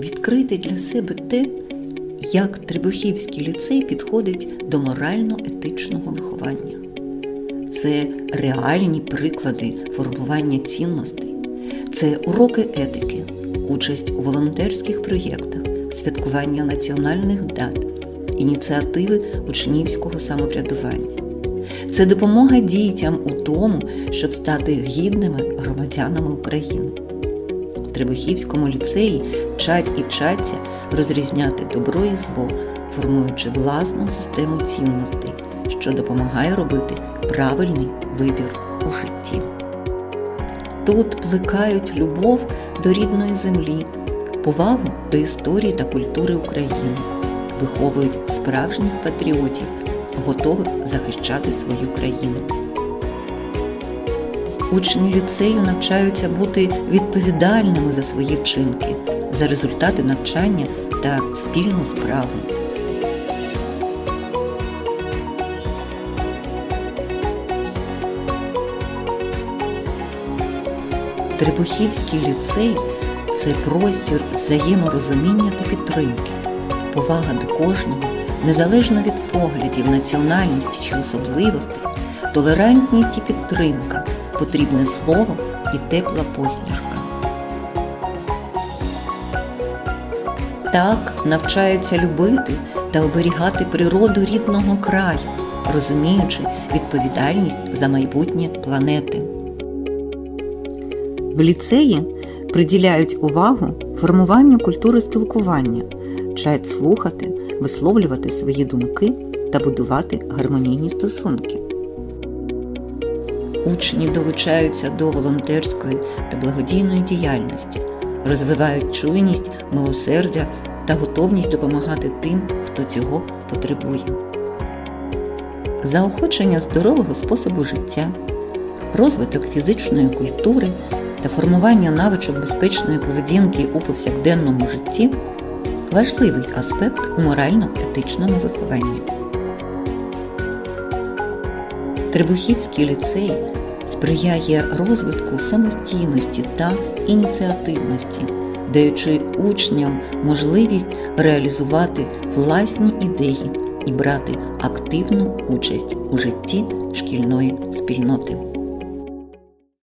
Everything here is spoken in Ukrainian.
відкрити для себе те, як Требухівський ліцей підходить до морально-етичного виховання. Це реальні приклади формування цінностей, це уроки етики, участь у волонтерських проєктах, святкування національних дат, ініціативи учнівського самоврядування. Це допомога дітям у тому, щоб стати гідними громадянами України. Требухівському ліцеї вчать і вчаться розрізняти добро і зло, формуючи власну систему цінностей, що допомагає робити правильний вибір у житті. Тут плекають любов до рідної землі, повагу до історії та культури України, виховують справжніх патріотів, готових захищати свою країну. Учні ліцею навчаються бути відповідальними за свої вчинки, за результати навчання та спільну справу. Требухівський ліцей це простір взаєморозуміння та підтримки, повага до кожного, незалежно від поглядів, національності чи особливостей, толерантність і підтримка, потрібне слово і тепла посмішка. Так навчаються любити та оберігати природу рідного краю, розуміючи відповідальність за майбутнє планети. В ліцеї приділяють увагу формуванню культури спілкування, вчать слухати, висловлювати свої думки та будувати гармонійні стосунки. Учні долучаються до волонтерської та благодійної діяльності, розвивають чуйність, милосердя та готовність допомагати тим, хто цього потребує. Заохочення здорового способу життя, розвиток фізичної культури та формування навичок безпечної поведінки у повсякденному житті важливий аспект у морально-етичному вихованні. Требухівський ліцей сприяє розвитку самостійності та ініціативності, даючи учням можливість реалізувати власні ідеї і брати активну участь у житті шкільної спільноти.